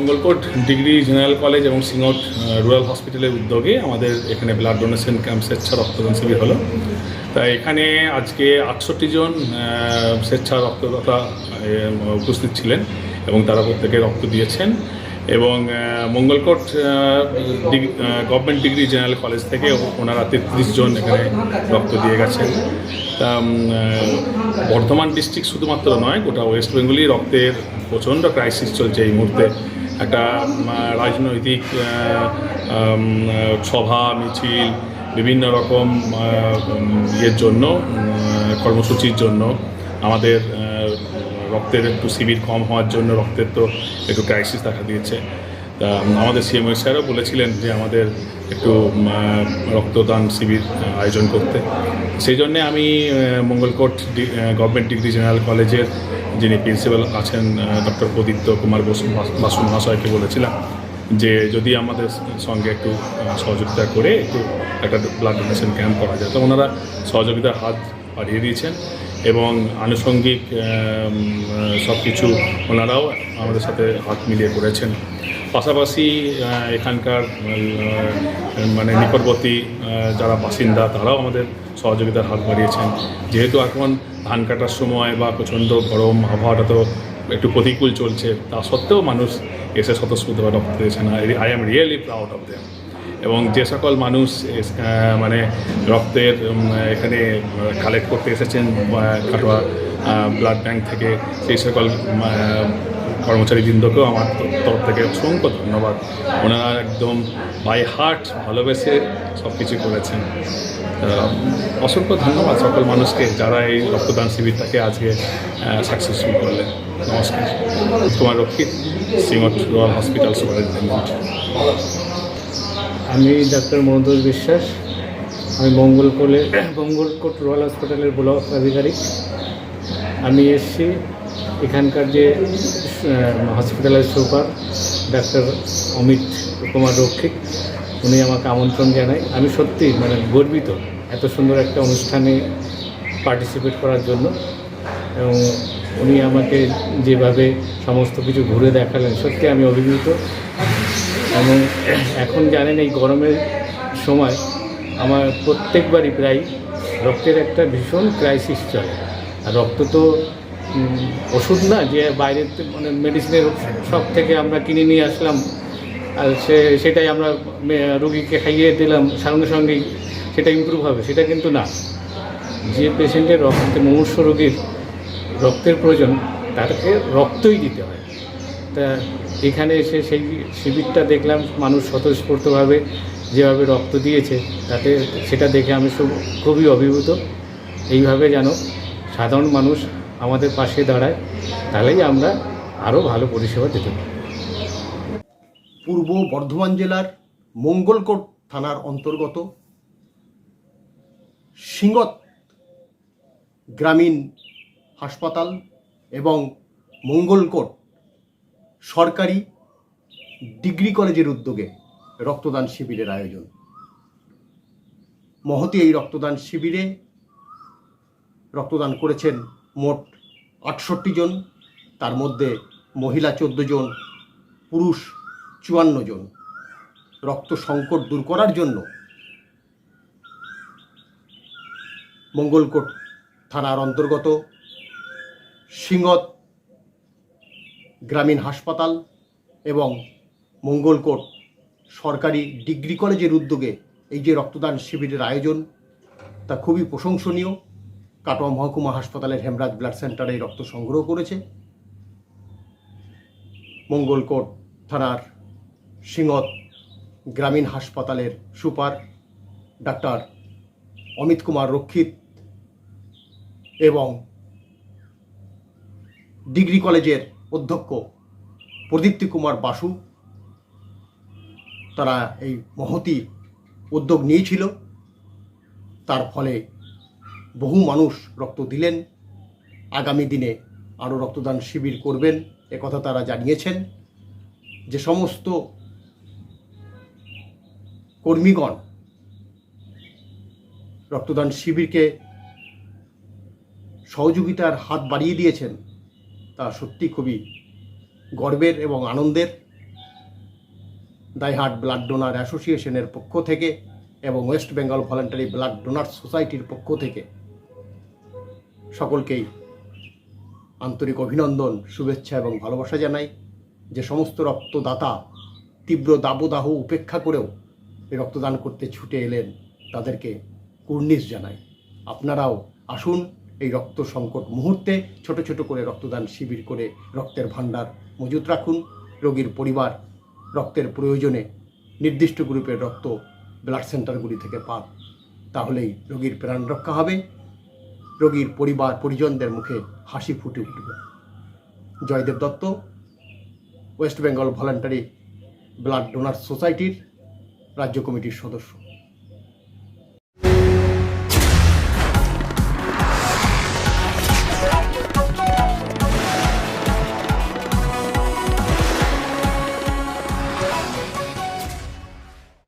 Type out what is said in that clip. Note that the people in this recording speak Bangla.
মঙ্গলকোট ডিগ্রি জেনারেল কলেজ এবং সিঙ্গট রুরাল হসপিটালের উদ্যোগে আমাদের এখানে ব্লাড ডোনেশন ক্যাম্প স্বেচ্ছা রক্তদান শিবির হলো। তা এখানে আজকে আটষট্টি জন স্বেচ্ছা রক্তদাতা উপস্থিত ছিলেন এবং তারা প্রত্যেকে রক্ত দিয়েছেন এবং Mangalkot government degree general college থেকে ওনারা তেত্রিশ জন এখানে রক্ত দিয়ে গেছেন। তা বর্ধমান ডিস্ট্রিক্ট শুধুমাত্র নয়, গোটা ওয়েস্ট বেঙ্গলি রক্তের প্রচণ্ড ক্রাইসিস চলছে এই মুহূর্তে। একটা রাজনৈতিক সভা, মিছিল, বিভিন্ন রকম ইয়ের জন্য কর্মসূচির জন্য। আমাদের রক্তের একটু শিবির কম হওয়ার জন্য রক্তের তো একটু ক্রাইসিস দেখা দিয়েছে। আমাদের সিএমও স্যারও বলেছিলেন যে আমাদের একটু রক্তদান শিবির আয়োজন করতে। সেই জন্যে আমি মঙ্গলকোট গভর্নমেন্ট ডিগ্রি জেনারেল কলেজের যিনি প্রিন্সিপাল আছেন ডক্টর প্রদীপ্ত কুমার বসু, বাসু মহাশয়কে বলেছিলাম যে যদি আমাদের সঙ্গে একটু সহযোগিতা করে একটু একটা ব্লাড ডোনেশন ক্যাম্প করা যায়। তো ওনারা সহযোগিতার হাত বাড়িয়ে দিয়েছেন এবং আনুষঙ্গিক সব কিছু ওনারাও আমাদের সাথে হাত মিলিয়ে করেছেন। পাশাপাশি এখানকার মানে নিকটবর্তী যারা বাসিন্দা, তারাও আমাদের সহযোগিতার হাত বাড়িয়েছেন। যেহেতু এখন ধান কাটার সময় বা প্রচণ্ড গরম, আবহাওয়াটা তো একটু প্রতিকূল চলছে, তা সত্ত্বেও মানুষ এসে স্বতঃস্ফূর্তভাবে রক্ত দিয়েছেন I am really proud of them এবং যে সকল মানুষ মানে রক্তের এখানে কালেক্ট করতে এসেছেন কাটোয়া ব্লাড ব্যাংক থেকে, সেই সকল কর্মচারীবৃন্দকেও আমার তরফ থেকে অসংখ্য ধন্যবাদ। ওনারা একদম বাই হার্ট ভালোবেসে সব কিছু করেছেন অসংখ্য ধন্যবাদ সকল মানুষকে যারা এই রক্তদান শিবিরটাকে আজকে সাকসেসফুল করলেন। নমস্কার। কুমার রক্ষিত সিঙ্গট রয়্যাল হসপিটাল সুপারিনটেন্ডেন্ট আমি ডাক্তার মনোদর বিশ্বাস। আমি মঙ্গলকোলে মঙ্গলকোট রয়্যাল হসপিটালের ব্লক আধিকারিক। আমি এসছি এখানকার যে হসপিটালের সুপার ডাক্তার অমিত কুমার রক্ষিত, উনি আমাকে আমন্ত্রণ জানায়। আমি সত্যি মানে গর্বিত এত সুন্দর একটা অনুষ্ঠানে পার্টিসিপেট করার জন্য। এবং উনি আমাকে যেভাবে সমস্ত কিছু ঘুরে দেখালেন, সত্যি আমি অভিভূত। এবং এখন জানেন এই গরমের সময় আমার প্রত্যেকবারই প্রায় রক্তের একটা ভীষণ ক্রাইসিস চলে। আর রক্ত তো ওষুধ না, যে বাইরের মানে মেডিসিনের সব থেকে আমরা কিনে নিয়ে আসলাম, আর সে, সেটাই আমরা রোগীকে খাইয়ে দিলাম, সঙ্গে সঙ্গেই সেটা ইমপ্রুভ হবে, সেটা কিন্তু না। যে পেশেন্টের রক্তে মুমূর্ষ রোগীর রক্তের প্রয়োজন, তাকে রক্তই দিতে হয়। তা এখানে এসে সেই শিবিরটা দেখলাম, মানুষ স্বতঃস্ফূর্তভাবে যেভাবে রক্ত দিয়েছে, তাতে সেটা দেখে আমি খুবই অভিভূত। এইভাবে যেন সাধারণ মানুষ আমাদের পাশে দাঁড়ায়, তাহলেই আমরা আরও ভালো পরিষেবা দিতে পারি। পূর্ব বর্ধমান জেলার মঙ্গলকোট থানার অন্তর্গত সিঙ্গত গ্রামীণ হাসপাতাল এবং মঙ্গলকোট সরকারি ডিগ্রি কলেজের উদ্যোগে রক্তদান শিবিরের আয়োজন। মহতি এই রক্তদান শিবিরে রক্তদান করেছেন মোট আটষট্টি জন, তার মধ্যে মহিলা চোদ্দ জন, পুরুষ চুয়ান্ন জন। রক্ত সংকট দূর করার জন্য মঙ্গলকোট থানার অন্তর্গত সিংহত গ্রামীণ হাসপাতাল এবং মঙ্গলকোট সরকারি ডিগ্রি কলেজের উদ্যোগে এই যে রক্তদান শিবিরের আয়োজন, তা খুবই প্রশংসনীয়। কাটোয়া মহকুমা হাসপাতালের হেমরাজ ব্লাড সেন্টারে রক্ত সংগ্রহ করেছে। মঙ্গলকোট থানার সিংহত গ্রামীণ হাসপাতালের সুপার ডাক্তার অমিত কুমার রক্ষিত এবং ডিগ্রি কলেজের অধ্যক্ষ প্রদীপ্তি কুমার বাসু তারা এই মহতি উদ্যোগ নিয়েছিল। তার ফলে বহু মানুষ রক্ত দিলেন। আগামী দিনে আরও রক্তদান শিবির করবেন একথা তারা জানিয়েছেন। যে সমস্ত কর্মীগণ রক্তদান শিবিরকে সহযোগিতার হাত বাড়িয়ে দিয়েছেন, তা সত্যি খুবই গর্বের এবং আনন্দের। দাইহাট ব্লাড ডোনার অ্যাসোসিয়েশনের পক্ষ থেকে এবং West Bengal voluntary blood donor সোসাইটির পক্ষ থেকে সকলকেই আন্তরিক অভিনন্দন, শুভেচ্ছা এবং ভালোবাসা জানাই। যে সমস্ত রক্তদাতা তীব্র দাবদাহ উপেক্ষা করেও এই রক্তদান করতে ছুটে এলেন, তাদেরকে কুর্নিশ জানাই। আপনারাও আসুন এই রক্ত সংকট মুহূর্তে ছোট ছোট করে রক্তদান শিবির করে রক্তের ভাণ্ডার মজুত রাখুন। রোগীর পরিবার রক্তের প্রয়োজনে নির্দিষ্ট গ্রুপের রক্ত ব্লাড সেন্টারগুলি থেকে পান, তাহলেই রোগীর প্রাণ রক্ষা হবে। রোগীর পরিবার, পরিজনদের মুখে হাসি ফুটে উঠবে Joydeb Dutta, West Bengal voluntary blood donor সোসাইটির রাজ্য কমিটির সদস্য।